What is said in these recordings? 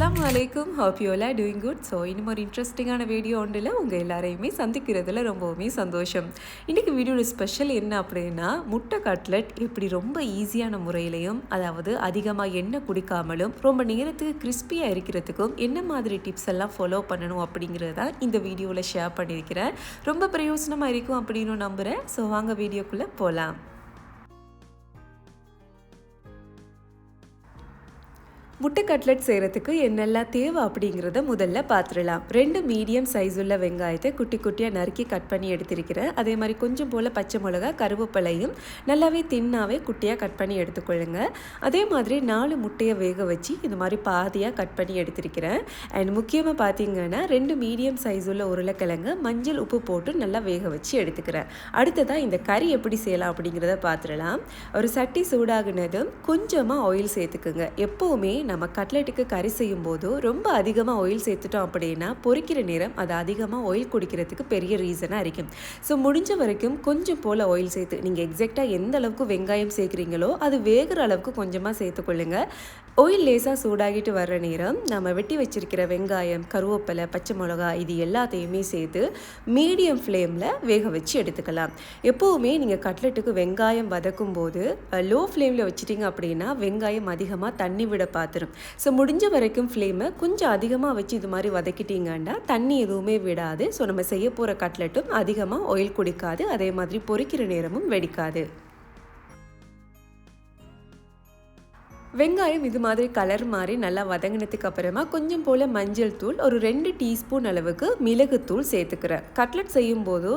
அஸ்லாம் அலைக்கும் hope you all doing good so இன்னும் ஒரு இன்ட்ரெஸ்டிங்கான வீடியோ ஒன்றில் உங்கள் எல்லாரையுமே சந்திக்கிறதுல ரொம்பவுமே சந்தோஷம். இன்றைக்கி வீடியோட ஸ்பெஷல் என்ன அப்படின்னா முட்டை கட்லெட் எப்படி ரொம்ப ஈஸியான முறையிலையும் அதாவது அதிகமாக எண்ணெய் குடிக்காமலும் ரொம்ப நேரத்துக்கு கிறிஸ்பியாக இருக்கிறதுக்கும் என்ன மாதிரி டிப்ஸ் எல்லாம் ஃபாலோ பண்ணணும் அப்படிங்கிறது தான் இந்த வீடியோவில் ஷேர் பண்ணியிருக்கிறேன். ரொம்ப பிரயோஜனமாக இருக்கும் அப்படின்னு நம்புகிறேன் ஸோ வாங்க வீடியோக்குள்ளே போகலாம் முட்டை கட்லெட் செய்கிறதுக்கு என்னெல்லாம் தேவை அப்படிங்கிறத முதல்ல பார்த்துடலாம் ரெண்டு மீடியம் சைஸ் உள்ள வெங்காயத்தை குட்டி குட்டியாக நறுக்கி கட் பண்ணி எடுத்திருக்கிறேன். அதே மாதிரி கொஞ்சம் போல் பச்சை மிளகா கருவேப்பிலையும் நல்லாவே தின்னாவே குட்டியாக கட் பண்ணி எடுத்துக்கொள்ளுங்க. அதே மாதிரி நாலு முட்டையை வேக வச்சு இந்த மாதிரி பாதியாக கட் பண்ணி எடுத்திருக்கிறேன். அண்ட் முக்கியமாக பார்த்தீங்கன்னா ரெண்டு மீடியம் சைஸ் உள்ள உருளைக்கிழங்கு மஞ்சள் உப்பு போட்டு நல்லா வேக வச்சு எடுத்துக்கிறேன். அடுத்ததாக இந்த கறி எப்படி செய்யலாம் அப்படிங்கிறத பார்த்துடலாம் ஒரு சட்டி சூடாகினதும் கொஞ்சமாக ஆயில் சேர்த்துக்குங்க. எப்போவுமே நம்ம கட்லெட்டுக்கு கறி செய்யும் போது ரொம்ப அதிகமாக ஆயில் சேர்த்துட்டோம் அப்படின்னா பொறிக்கிற நேரம் அது அதிகமாக ஆயில் குடிக்கிறதுக்கு பெரிய ரீசனாக இருக்கும். ஸோ முடிஞ்ச வரைக்கும் கொஞ்சம் போல் ஆயில் சேர்த்து நீங்கள் எக்ஸாக்டாக எந்த அளவுக்கு வெங்காயம் சேர்க்குறீங்களோ அது வேகிற அளவுக்கு கொஞ்சமாக சேர்த்துக்கொள்ளுங்க. ஆயில் லேசாக சூடாகிட்டு வர்ற நேரம் நம்ம வெட்டி வச்சிருக்கிற வெங்காயம் கருவேப்பிலை பச்சை மிளகா இது எல்லாத்தையுமே சேர்த்து மீடியம் ஃப்ளேமில் வேக வச்சு எடுத்துக்கலாம். எப்போவுமே நீங்கள் கட்லெட்டுக்கு வெங்காயம் வதக்கும் போது லோ ஃப்ளேமில் வச்சிட்டிங்க அப்படின்னா வெங்காயம் அதிகமாக தண்ணி விட பார்த்துரும் ஸோ முடிஞ்ச வரைக்கும் ஃப்ளேமை கொஞ்சம் அதிகமாக வச்சு இது மாதிரி வதக்கிட்டீங்கன்னா தண்ணி எதுவுமே விடாது. ஸோ நம்ம செய்ய போகிற கட்லெட்டும் அதிகமாக ஆயில் குடிக்காது. அதே மாதிரி பொரிக்கிற நேரமும் வெடிக்காது. வெங்காயம் இது மாதிரி கலர் மாதிரி நல்லா வதங்கினதுக்கு அப்புறமா கொஞ்சம் போல் மஞ்சள் தூள் ஒரு ரெண்டு டீஸ்பூன் அளவுக்கு மிளகுத்தூள் சேர்த்துக்கிறேன். கட்லட் செய்யும் போது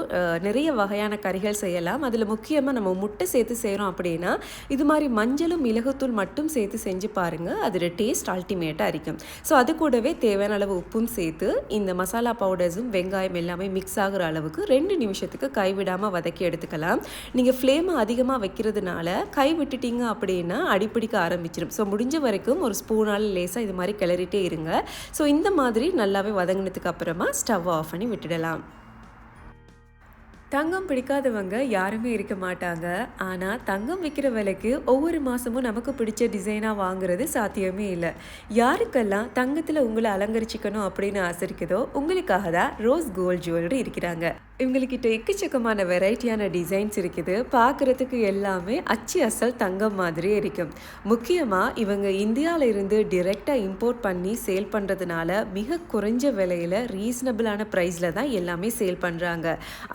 நிறைய வகையான கறிகள் செய்யலாம். அதில் முக்கியமாக நம்ம முட்டை சேர்த்து செய்கிறோம் அப்படின்னா இது மாதிரி மஞ்சளும் மிளகுத்தூள் மட்டும் சேர்த்து செஞ்சு பாருங்கள் அதோட டேஸ்ட் அல்டிமேட்டாக இருக்கும். ஸோ அது கூடவே தேவையான அளவு உப்பும் சேர்த்து இந்த மசாலா பவுடர்ஸும் வெங்காயம் எல்லாமே மிக்ஸ் ஆகிற அளவுக்கு ரெண்டு நிமிஷத்துக்கு கைவிடாமல் வதக்கி எடுத்துக்கலாம். நீங்கள் ஃப்ளேமை அதிகமாக வைக்கிறதுனால கை விட்டுட்டீங்க அப்படின்னா அடிப்பிடிக்க ஆரம்பிச்சிடும் வந்துடும் ஸோ முடிஞ்ச வரைக்கும் ஒரு ஸ்பூனால் லேசாக இது மாதிரி கிளறிட்டே இருங்க. ஸோ இந்த மாதிரி நல்லாவே வதங்கினதுக்கு அப்புறமா ஸ்டவ் ஆஃப் பண்ணி விட்டுடலாம். தங்கம் பிடிக்காதவங்க யாருமே இருக்க மாட்டாங்க. ஆனால் தங்கம் விற்கிற விலைக்கு ஒவ்வொரு மாதமும் நமக்கு பிடிச்ச டிசைனாக வாங்குறது சாத்தியமே இல்லை. யாருக்கெல்லாம் தங்கத்தில் உங்களை அலங்கரிச்சிக்கணும் அப்படின்னு ஆசை இருக்குதோ உங்களுக்காக தான் ரோஸ் கோல்ட் ஜுவல்லரி இருக்கிறாங்க. இவங்கக்கிட்ட எக்கச்சக்கமான வெரைட்டியான டிசைன்ஸ் இருக்குது. பார்க்குறதுக்கு எல்லாமே அச்சு அசல் தங்கம் மாதிரியே இருக்கும். முக்கியமாக இவங்க இந்தியாவில் இருந்து டிரெக்டாக இம்போர்ட் பண்ணி சேல் பண்ணுறதுனால மிக குறைஞ்ச விலையில் ரீசனபிளான ப்ரைஸில் தான் எல்லாமே சேல் பண்ணுறாங்க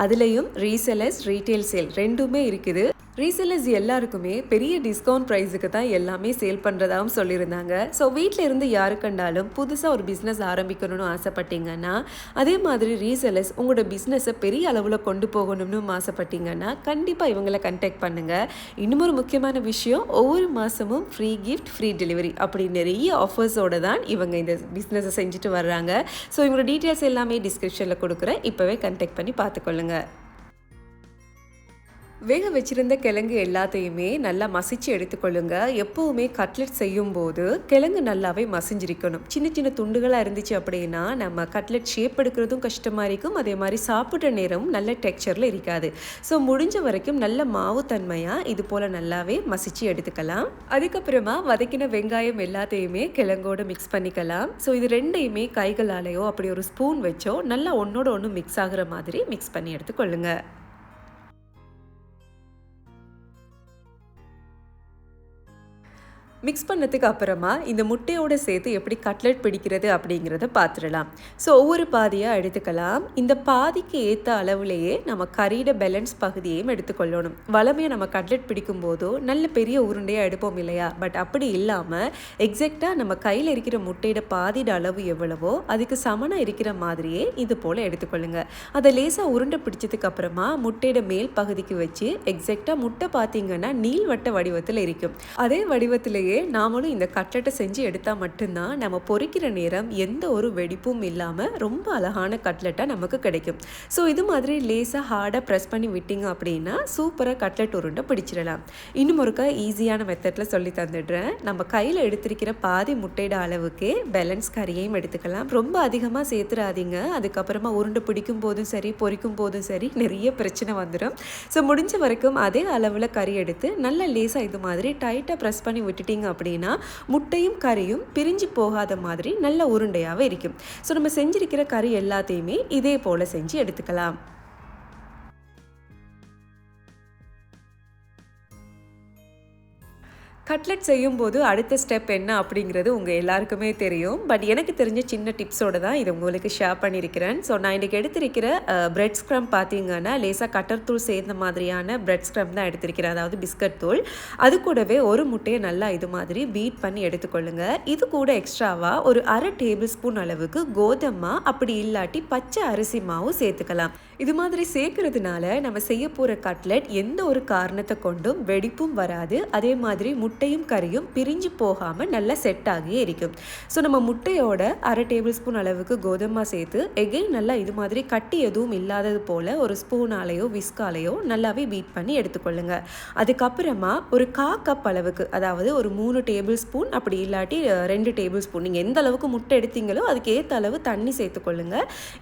அதுலேயும் ரீசெலர்ஸ் ரீட்டைல் சேல் ரெண்டுமே இருக்குது. ரீசெல்லர்ஸ் எல்லாருக்குமே பெரிய டிஸ்கவுண்ட் ப்ரைஸுக்கு தான் எல்லாமே சேல் பண்ணுறதாகவும் சொல்லியிருந்தாங்க. ஸோ வீட்டில் இருந்து யாரு கண்டாலும் புதுசாக ஒரு பிஸ்னஸ் ஆரம்பிக்கணும்னு ஆசைப்பட்டீங்கன்னா அதே மாதிரி ரீசெல்லர்ஸ் உங்களோட பிஸ்னஸை பெரிய அளவில் கொண்டு போகணும்னு ஆசைப்பட்டீங்கன்னா கண்டிப்பாக இவங்களை கண்டெக்ட் பண்ணுங்கள் இன்னும் ஒரு முக்கியமான விஷயம் ஒவ்வொரு மாதமும் ஃப்ரீ கிஃப்ட் ஃப்ரீ டெலிவரி அப்படி நிறைய ஆஃபர்ஸோடு தான் இவங்க இந்த பிஸ்னஸை செஞ்சுட்டு வர்றாங்க. ஸோ இவங்களோட டீட்டெயில்ஸ் எல்லாமே டிஸ்கிரிப்ஷனில் கொடுக்குறேன். இப்போவே கண்டெக்ட் பண்ணி பார்த்துக்கொள்ளுங்கள் வேக வச்சிருந்த கிழங்கு எல்லாத்தையுமே நல்லா மசிச்சு எடுத்துக்கொள்ளுங்க. எப்போவுமே கட்லெட் செய்யும் போது கிழங்கு நல்லாவே மசிஞ்சிருக்கணும். சின்ன சின்ன துண்டுகளாக இருந்துச்சு அப்படின்னா நம்ம கட்லெட் ஷேப் எடுக்கிறதும் கஷ்டமாக இருக்கும். அதே மாதிரி சாப்பிட்ற நேரமும் நல்ல டெக்ஸ்சரில் இருக்காது. ஸோ முடிஞ்ச வரைக்கும் நல்ல மாவு தன்மையாக இது போல் நல்லாவே மசிச்சு எடுத்துக்கலாம். அதுக்கப்புறமா வதக்கின வெங்காயம் எல்லாத்தையுமே கிழங்கோடு மிக்ஸ் பண்ணிக்கலாம். ஸோ இது ரெண்டையுமே கைகளாலேயோ அப்படி ஒரு ஸ்பூன் வச்சோ நல்லா ஒன்றோட ஒன்று மிக்ஸ் ஆகிற மாதிரி மிக்ஸ் பண்ணி எடுத்துக்கொள்ளுங்கள் மிக்ஸ் பண்ணதுக்கு அப்புறமா இந்த முட்டையோடு சேர்த்து எப்படி கட்லெட் பிடிக்கிறது அப்படிங்கிறத பார்த்துடலாம் ஸோ ஒவ்வொரு பாதியாக எடுத்துக்கலாம். இந்த பாதிக்கு ஏற்ற அளவுலேயே நம்ம கறியிட பேலன்ஸ் பகுதியையும் எடுத்துக்கொள்ளணும். வளமையாக நம்ம கட்லெட் பிடிக்கும் போதோ நல்ல பெரிய உருண்டையாக எடுப்போம் இல்லையா? பட் அப்படி இல்லாமல் எக்ஸாக்டாக நம்ம கையில் இருக்கிற முட்டையோட பாதியோட அளவு எவ்வளவோ அதுக்கு சமனாக இருக்கிற மாதிரியே இது போல் எடுத்துக்கொள்ளுங்க. அதை லேசாக உருண்டை பிடிச்சதுக்கு அப்புறமா முட்டையோட மேல் பகுதிக்கு வச்சு எக்ஸாக்டாக முட்டை பார்த்தீங்கன்னா நீள்வட்ட வடிவத்தில் இருக்கும். அதே வடிவத்திலேயே மாதிரியே நாமளும் இந்த கட்லெட்டை செஞ்சு எடுத்தால் மட்டும்தான் நம்ம பொறிக்கிற நேரம் எந்த ஒரு வெடிப்பும் இல்லாமல் ரொம்ப அழகான கட்லெட்டாக நமக்கு கிடைக்கும். ஸோ இது மாதிரி லேசாக ஹார்டாக ப்ரெஸ் பண்ணி விட்டிங்க அப்படின்னா சூப்பராக கட்லெட் உருண்டை பிடிச்சிடலாம். இன்னும் ஒருக்கா ஈஸியான மெத்தடில் சொல்லி தந்துடுறேன். நம்ம கையில் எடுத்திருக்கிற பாதி முட்டையிட அளவுக்கே பேலன்ஸ் கறியையும் எடுத்துக்கலாம். ரொம்ப அதிகமாக சேர்த்துடாதீங்க அதுக்கப்புறமா உருண்டை பிடிக்கும் போதும் சரி பொரிக்கும் போதும் சரி நிறைய பிரச்சனை வந்துடும் ஸோ முடிஞ்ச வரைக்கும் அதே அளவில் கறி எடுத்து நல்ல லேசாக இது மாதிரி டைட்டாக ப்ரெஸ் பண்ணி விட்டுட்டீங்க பண்ணிட்டீங்க அப்படின்னா முட்டையும் கறியும் பிரிஞ்சு போகாத மாதிரி நல்ல உருண்டையாகவே இருக்கும். ஸோ நம்ம செஞ்சிருக்கிற கறி எல்லாத்தையுமே இதே போல் செஞ்சு எடுத்துக்கலாம். கட்லெட் செய்யும்போது அடுத்த ஸ்டெப் என்ன அப்படிங்கிறது உங்கள் எல்லாருக்குமே தெரியும். பட் எனக்கு தெரிஞ்ச சின்ன டிப்ஸோடு தான் இதை உங்களுக்கு ஷேர் பண்ணியிருக்கிறேன். ஸோ நான் இன்றைக்கி எடுத்திருக்கிற பிரெட் ஸ்க்ரம் பார்த்தீங்கன்னா லேசாக கட்டர் தூள் சேர்ந்த மாதிரியான பிரெட் ஸ்க்ரம் தான் எடுத்திருக்கிறேன். அதாவது பிஸ்கட் தூள். அது கூடவே ஒரு முட்டையை நல்லா இது மாதிரி பீட் பண்ணி எடுத்துக்கொள்ளுங்க. இது கூட எக்ஸ்ட்ராவாக ஒரு அரை டேபிள் ஸ்பூன் அளவுக்கு கோதமா அப்படி இல்லாட்டி பச்சை அரிசி மாவும் சேர்த்துக்கலாம். இது மாதிரி சேர்க்கறதுனால நம்ம செய்ய போகிற கட்லெட் எந்த ஒரு காரணத்தை கொண்டும் வெடிப்பும் வராது. அதே மாதிரி முட்டையும் கறியும் பிரிஞ்சு போகாமல் நல்லா செட் ஆகியே இருக்கும். ஸோ நம்ம முட்டையோட அரை டேபிள் ஸ்பூன் அளவுக்கு கோதுமை சேர்த்து எகெயின் நல்லா இது மாதிரி கட்டி எதுவும் இல்லாதது போல் ஒரு ஸ்பூனாலேயோ விஸ்காலேயோ நல்லாவே பீட் பண்ணி எடுத்துக்கொள்ளுங்க. அதுக்கப்புறமா ஒரு கா கப் அளவுக்கு அதாவது ஒரு மூணு டேபிள் ஸ்பூன் அப்படி இல்லாட்டி ரெண்டு டேபிள் ஸ்பூன் நீங்கள் எந்த அளவுக்கு முட்டை எடுத்தீங்களோ அதுக்கு ஏற்ற அளவு தண்ணி சேர்த்துக்கொள்ளுங்க.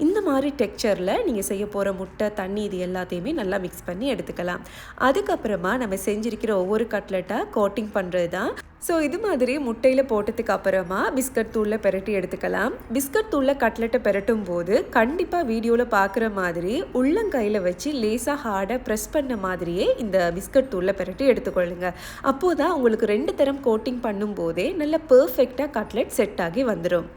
இந்த மாதிரி டெக்ஸ்சரில் நீங்கள் செய்ய போகிற முட்டை தண்ணி இது எல்லாத்தையுமே நல்லா மிக்ஸ் பண்ணி எடுத்துக்கலாம். அதுக்கப்புறமா நம்ம செஞ்சிருக்கிற ஒவ்வொரு கட்லெட்டாக கோட்டிங் பண்ணுறது தான் ஸோ இது மாதிரி முட்டையில் போட்டதுக்கு அப்புறமா பிஸ்கட் தூளில் பெரட்டி எடுத்துக்கலாம். பிஸ்கட் தூளில் கட்லெட்டை பெரட்டும் போது கண்டிப்பாக வீடியோவில் பார்க்குற மாதிரி உள்ளங்கையில் வச்சு லேசாக ஹார்டாக ப்ரெஸ் பண்ண மாதிரியே இந்த பிஸ்கட் தூளில் பெரட்டி எடுத்துக்கொள்ளுங்க. அப்போது தான் உங்களுக்கு ரெண்டு தரம் கோட்டிங் பண்ணும்போதே நல்ல பர்ஃபெக்டாக கட்லெட் செட் ஆகி வந்துடும்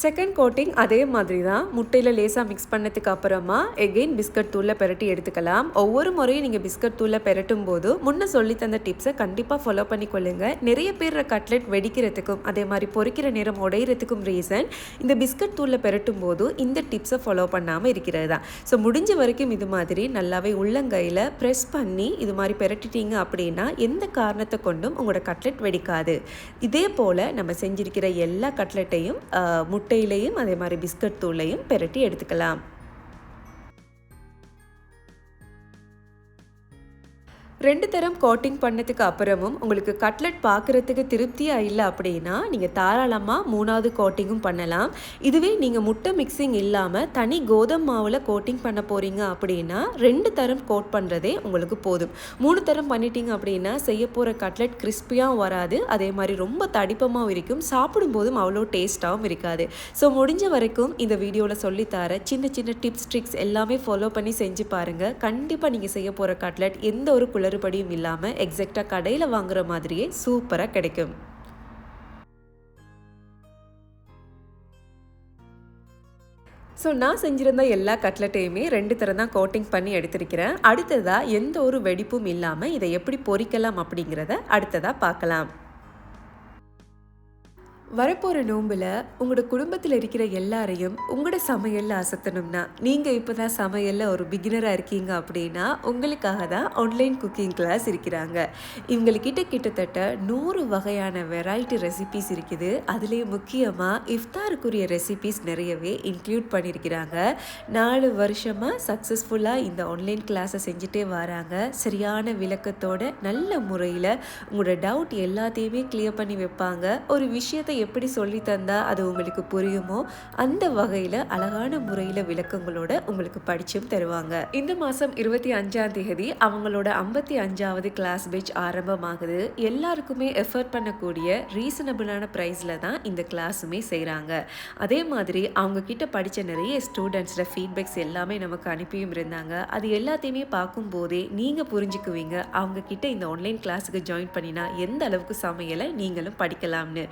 செகண்ட் கோட்டிங் அதே மாதிரி தான் முட்டையில் லேசாக மிக்ஸ் பண்ணதுக்கு அப்புறமா எகெயின் பிஸ்கட் தூளில் பெரட்டி எடுத்துக்கலாம். ஒவ்வொரு முறையும் நீங்கள் பிஸ்கட் தூளில் பெரட்டும் போது முன்ன சொல்லி தந்த டிப்ஸை கண்டிப்பாக ஃபாலோ பண்ணிக்கொள்ளுங்க. நிறைய பேர் கட்லெட் வெடிக்கிறதுக்கும் அதே மாதிரி பொரிக்கிற நேரம் உடையிறதுக்கும் ரீசன் இந்த பிஸ்கட் தூளில் பெரட்டும் போது இந்த டிப்ஸை ஃபாலோ பண்ணாமல் இருக்கிறது தான் ஸோ முடிஞ்ச வரைக்கும் இது மாதிரி நல்லாவே உள்ளங்கையில் ப்ரெஸ் பண்ணி இது மாதிரி பெரட்டிட்டீங்க அப்படின்னா எந்த காரணத்தை கொண்டும் உங்களோட கட்லெட் வெடிக்காது. இதே போல் நம்ம செஞ்சிருக்கிற எல்லா கட்லெட்டையும் முட்டை முட்டையிலையும் அதே மாதிரி பிஸ்கட் தூளையும் பெரட்டி எடுத்துக்கலாம். ரெண்டு தரம் கோட்டிங் பண்ணதுக்கு அப்புறமும் உங்களுக்கு கட்லெட் பார்க்குறதுக்கு திருப்தியாக இல்லை அப்படின்னா நீங்கள் தாராளமாக மூணாவது கோட்டிங்கும் பண்ணலாம். இதுவே நீங்கள் முட்டை மிக்சிங் இல்லாமல் தனி கோதம் மாவில் கோட்டிங் பண்ண போகிறீங்க அப்படின்னா ரெண்டு தரம் கோட் பண்ணுறதே உங்களுக்கு போதும். மூணு தரம் பண்ணிட்டீங்க அப்படின்னா செய்ய போகிற கட்லெட் கிறிஸ்பியாகவும் வராது. அதே மாதிரி ரொம்ப தடிப்பமாகவும் இருக்கும். சாப்பிடும்போதும் அவ்வளோ டேஸ்ட்டாகவும் இருக்காது. ஸோ முடிஞ்ச வரைக்கும் இந்த வீடியோவில் சொல்லித்தர சின்ன சின்ன டிப்ஸ் ட்ரிக்ஸ் எல்லாமே ஃபாலோ பண்ணி செஞ்சு பாருங்கள் கண்டிப்பாக நீங்கள் செய்ய போகிற கட்லெட் எந்த ஒரு குழந்தை குளறுபடியும் இல்லாமல் எக்ஸாக்டாக கடையில் வாங்குற மாதிரியே சூப்பராக கிடைக்கும். ஸோ நான் செஞ்சிருந்த எல்லா கட்லெட்டையுமே ரெண்டு தரம் தான் கோட்டிங் பண்ணி எடுத்திருக்கிறேன். அடுத்ததாக எந்த ஒரு வெடிப்பும் இல்லாமல் இதை எப்படி பொறிக்கலாம் அப்படிங்கிறத அடுத்ததாக பார்க்கலாம். வரப்போகிற நோம்பில் உங்களோட குடும்பத்தில் இருக்கிற எல்லாரையும் உங்களோட சமையலில் அசத்தணும்னா நீங்கள் இப்போ தான் சமையலில் ஒரு பிகினராக இருக்கீங்க அப்படின்னா உங்களுக்காக தான் ஆன்லைன் குக்கிங் கிளாஸ் இருக்கிறாங்க. இவங்கக்கிட்ட கிட்டத்தட்ட நூறு வகையான வெரைட்டி ரெசிபிஸ் இருக்குது. அதுலேயும் முக்கியமாக இஃப்தாருக்குரிய ரெசிபிஸ் நிறையவே இன்க்ளூட் பண்ணியிருக்கிறாங்க. நாலு வருஷமாக சக்ஸஸ்ஃபுல்லாக இந்த ஆன்லைன் கிளாஸை செஞ்சுட்டே வராங்க. சரியான விளக்கத்தோட நல்ல முறையில் உங்களோட டவுட் எல்லாத்தையுமே கிளியர் பண்ணி வைப்பாங்க. ஒரு விஷயத்தை எப்படி சொல்லி தந்தா அது உங்களுக்கு புரியுமோ அந்த வகையில் அழகான முறையில் விளக்கங்களோட உங்களுக்கு படிச்சும் தருவாங்க. இந்த மாதம் இருபத்தி அஞ்சாம் தேதி அவங்களோட ஐம்பத்தி அஞ்சாவது கிளாஸ் பேட்ச் ஆரம்பமாகுது. எல்லாருக்குமே எஃபர்ட் பண்ணக்கூடிய ரீசனபிளான ப்ரைஸில் தான் இந்த கிளாஸுமே செய்கிறாங்க அதே மாதிரி அவங்க கிட்ட படித்த நிறைய ஸ்டூடெண்ட்ஸோட ஃபீட்பேக்ஸ் எல்லாமே நமக்கு அனுப்பியும் இருந்தாங்க. அது எல்லாத்தையுமே பார்க்கும்போதே நீங்கள் புரிஞ்சுக்குவீங்க. அவங்க கிட்ட இந்த ஆன்லைன் கிளாஸுக்கு ஜாயின் பண்ணினா எந்த அளவுக்கு சமையலை நீங்களும் படிக்கலாம்னு.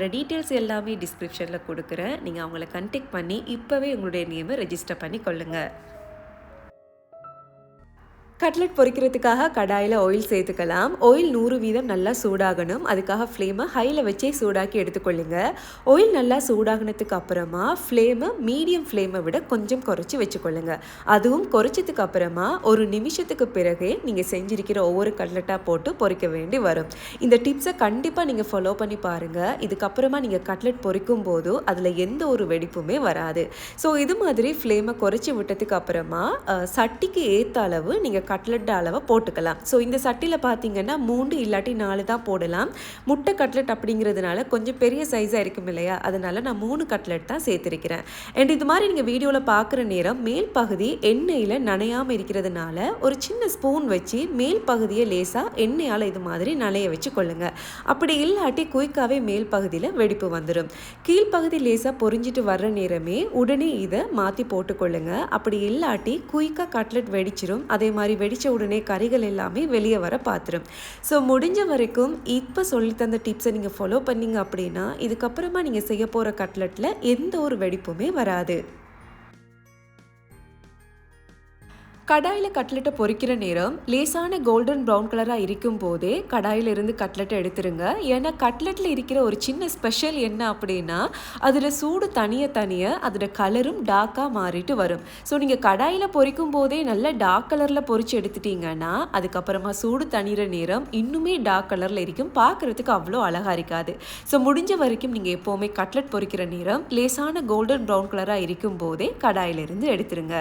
அவங்களோட டீட்டெயில்ஸ் எல்லாமே டிஸ்கிரிப்ஷனில் கொடுக்குறேன். நீங்கள் அவங்கள கண்டெக்ட் பண்ணி இப்போவே உங்களுடைய நேமை ரெஜிஸ்டர் பண்ணி கொள்ளுங்கள் கட்லெட் பொரிக்கிறதுக்காக கடாயில் ஆயில் சேர்த்துக்கலாம். ஆயில் நூறு வீதம் நல்லா சூடாகணும். அதுக்காக ஃப்ளேமை ஹையில் வச்சே சூடாக்கி எடுத்துக்கொள்ளுங்க. ஆயில் நல்லா சூடாகினதுக்கு அப்புறமா ஃப்ளேமை மீடியம் ஃப்ளேமை விட கொஞ்சம் குறைச்சி வச்சுக்கொள்ளுங்க. அதுவும் குறைச்சதுக்கு அப்புறமா ஒரு நிமிஷத்துக்கு பிறகு நீங்கள் செஞ்சிருக்கிற ஒவ்வொரு கட்லெட்டாக போட்டு பொரிக்க வேண்டி வரும். இந்த டிப்ஸை கண்டிப்பாக நீங்கள் ஃபாலோ பண்ணி பாருங்கள் இதுக்கப்புறமா நீங்கள் கட்லெட் பொரிக்கும் போது அதில் எந்த ஒரு வெடிப்புமே வராது. ஸோ இது மாதிரி ஃப்ளேமை குறைச்சி விட்டதுக்கு அப்புறமா சட்டிக்கு ஏற்ற அளவு நீங்கள் கட்லெட் அளவை போட்டுக்கலாம். ஸோ இந்த சட்டியில் பார்த்தீங்கன்னா மூன்று இல்லாட்டி நாலு தான் போடலாம். முட்டை கட்லெட் அப்படிங்கிறதுனால கொஞ்சம் பெரிய சைஸாக இருக்கும் இல்லையா? அதனால நான் மூணு கட்லெட் தான் சேர்த்துருக்கிறேன். அண்ட் இது மாதிரி நீங்கள் வீடியோவில் பார்க்குற நேரம் மேல் பகுதி எண்ணெயில் நனையாமல் இருக்கிறதுனால ஒரு சின்ன ஸ்பூன் வச்சு மேல் பகுதியை லேசாக எண்ணெயால் இது மாதிரி நனைய வச்சு கொள்ளுங்க. அப்படி இல்லாட்டி குயிக்காகவே மேல் பகுதியில் வெடிப்பு வந்துடும் கீழ்ப்பகுதி லேசாக பொறிஞ்சிட்டு வர்ற நேரமே உடனே இதை மாற்றி போட்டுக்கொள்ளுங்க. அப்படி இல்லாட்டி குயிக்காக கட்லெட் வெடிச்சிரும். அதே மாதிரி வெடித்த உடனே கறிகள் எல்லாமே வெளியே வர பார்த்துரும் ஸோ முடிஞ்ச வரைக்கும் இப்போ சொல்லி தந்த டிப்ஸை நீங்கள் ஃபாலோ பண்ணீங்க அப்படின்னா இதுக்கப்புறமா நீங்கள் செய்ய போகிற கட்லெட்டில் எந்த ஒரு வெடிப்புமே வராது. கடாயில் கட்லெட்டை பொறிக்கிற நேரம் லேசான கோல்டன் ப்ரௌன் கலராக இருக்கும் போதே கடாயிலிருந்து கட்லெட்டை எடுத்துருங்க. ஏன்னா கட்லெட்டில் இருக்கிற ஒரு சின்ன ஸ்பெஷல் என்ன அப்படின்னா அதில் சூடு தனிய தனிய அதோட கலரும் டார்க்காக மாறிட்டு வரும். ஸோ நீங்கள் கடாயில் பொரிக்கும் போதே நல்ல டார்க் கலரில் பொறிச்சு எடுத்துட்டீங்கன்னா அதுக்கப்புறமா சூடு தணிகிற நேரம் இன்னுமே டார்க் கலரில் இருக்கும். பார்க்குறதுக்கு அவ்வளோ அழகாக இருக்காது. ஸோ முடிஞ்ச வரைக்கும் நீங்கள் எப்போவுமே கட்லெட் பொறிக்கிற நேரம் லேசான கோல்டன் ப்ரௌன் கலராக இருக்கும் போதே கடாயிலிருந்து எடுத்துருங்க.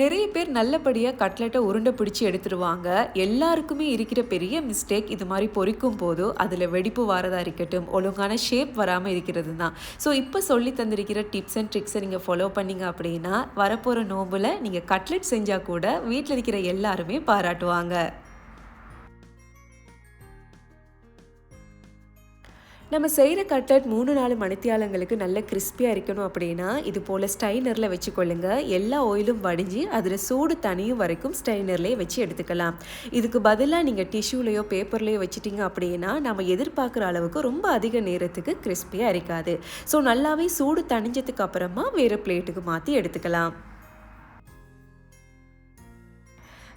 நிறைய பேர் நல்லபடியாக கட்லெட்டை உருண்டை பிடிச்சி எடுத்துருவாங்க. எல்லாருக்குமே இருக்கிற பெரிய மிஸ்டேக் இது மாதிரி பொரிக்கும் போதும் அதில் வெடிப்பு வரதா இருக்கட்டும் ஒழுங்கான ஷேப் வராமல் இருக்கிறது தான். ஸோ இப்போ சொல்லி தந்திருக்கிற டிப்ஸ் அண்ட் ட்ரிக்ஸை நீங்கள் ஃபாலோ பண்ணீங்க அப்படின்னா வரப்போகிற நோம்பில் நீங்கள் கட்லெட் செஞ்சால் கூட வீட்டில் இருக்கிற எல்லாருமே பாராட்டுவாங்க. நம்ம செய்கிற கட்லட் மூணு நாலு மணித்தியாலங்களுக்கு நல்ல கிறிஸ்பியாக இருக்கணும் அப்படின்னா இது போல் ஸ்டைனரில் வச்சுக்கொள்ளுங்க. எல்லா ஆயிலும் வடிஞ்சு அதில் சூடு தனியும் வரைக்கும் ஸ்டைனர்லேயே வச்சு எடுத்துக்கலாம். இதுக்கு பதிலாக நீங்கள் டிஷ்யூலையோ பேப்பர்லேயோ வச்சிட்டிங்க அப்படின்னா நம்ம எதிர்பார்க்குற அளவுக்கு ரொம்ப அதிக நேரத்துக்கு கிறிஸ்பியாக இருக்காது. ஸோ நல்லாவே சூடு தணிஞ்சதுக்கு அப்புறமா வேறு பிளேட்டுக்கு மாற்றி எடுத்துக்கலாம்.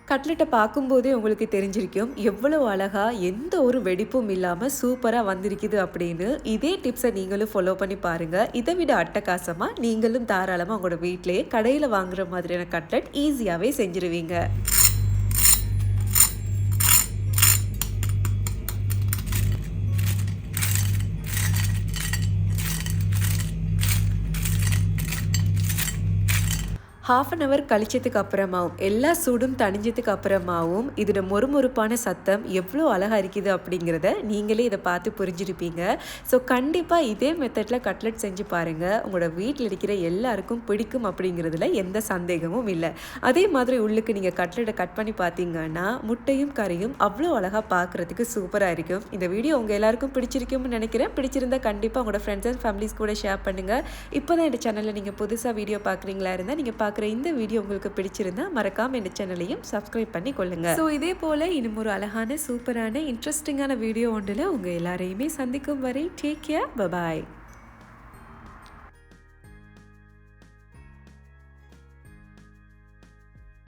கட்லெட்டை பார்க்கும்போதே உங்களுக்கு தெரிஞ்சிருக்கும். எவ்வளோ அழகாக எந்த ஒரு வெடிப்பும் இல்லாமல் சூப்பராக வந்திருக்குது அப்படின்னு. இதே டிப்ஸை நீங்களும் ஃபாலோ பண்ணி பாருங்கள் இதை விட அட்டகாசமாக நீங்களும் தாராளமாக உங்களோட வீட்டிலேயே கடையில் வாங்குற மாதிரியான கட்லெட் ஈஸியாகவே செஞ்சுருவீங்க. ஹாஃப் அன் ஹவர் கழிச்சதுக்கு அப்புறமாவும் எல்லா சூடும் தணிஞ்சதுக்கு அப்புறமாவும் இதோட மொறுமொறுப்பான சத்தம் எவ்வளோ அழகாக இருக்குது அப்படிங்கிறத நீங்களே இதை பார்த்து புரிஞ்சிருப்பீங்க. ஸோ கண்டிப்பாக இதே மெத்தடில் கட்லெட் செஞ்சு பாருங்கள் உங்களோட வீட்டில் இருக்கிற எல்லாருக்கும் பிடிக்கும் அப்படிங்கிறதுல எந்த சந்தேகமும் இல்லை. அதே மாதிரி உள்ளுக்கு நீங்கள் கட்லெட்டை கட் பண்ணி பார்த்தீங்கன்னா முட்டையும் கறியும் அவ்வளோ அழகாக பார்க்குறதுக்கு சூப்பராக இருக்கும். இந்த வீடியோ உங்கள் எல்லாருக்கும் பிடிச்சிருக்கும்னு நினைக்கிறேன். பிடிச்சிருந்தா கண்டிப்பாக உங்களோட ஃப்ரெண்ட்ஸ் அண்ட் ஃபேமிலிஸ் கூட ஷேர் பண்ணுங்கள் இப்போ தான் இந்த சேனலில் நீங்கள் புதுசாக வீடியோ பார்க்குறீங்களா இருந்தால் நீங்கள் பார்க்க பார்க்குற இந்த வீடியோ உங்களுக்கு பிடிச்சிருந்தா மறக்காம இந்த சேனலையும் சப்ஸ்கிரைப் பண்ணி கொள்ளுங்க ஸோ இதே போல இன்னும் ஒரு அழகான சூப்பரான இன்ட்ரெஸ்டிங்கான வீடியோ ஒன்றில் உங்கள் எல்லாரையுமே சந்திக்கும் வரை டேக் கேர் பபாய்